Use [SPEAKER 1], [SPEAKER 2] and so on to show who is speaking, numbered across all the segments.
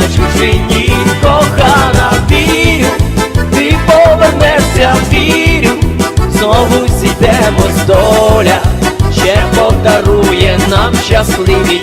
[SPEAKER 1] на чужині, кохана, вірю, ти повернешся, вірю, знову зійдемось доля, ще подарує нам щасливі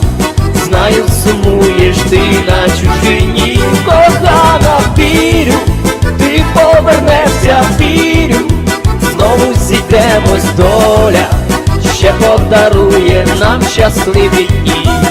[SPEAKER 1] Ти на чужині, кохана, вірю, ти повернешся, вірю, знову зійдемось доля, ще подарує нам щасливі дні.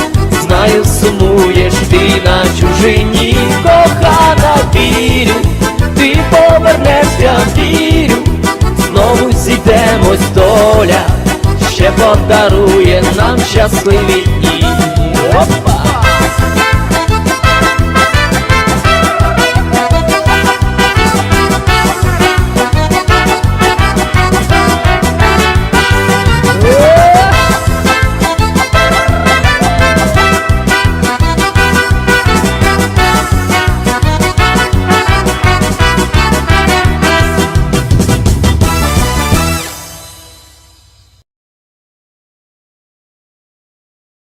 [SPEAKER 1] Знаю, сумуєш ти на чужині, кохана, вірю, ти повернешся, вірю, знову зійдемось доля, ще подарує нам щасливі дні. Опа!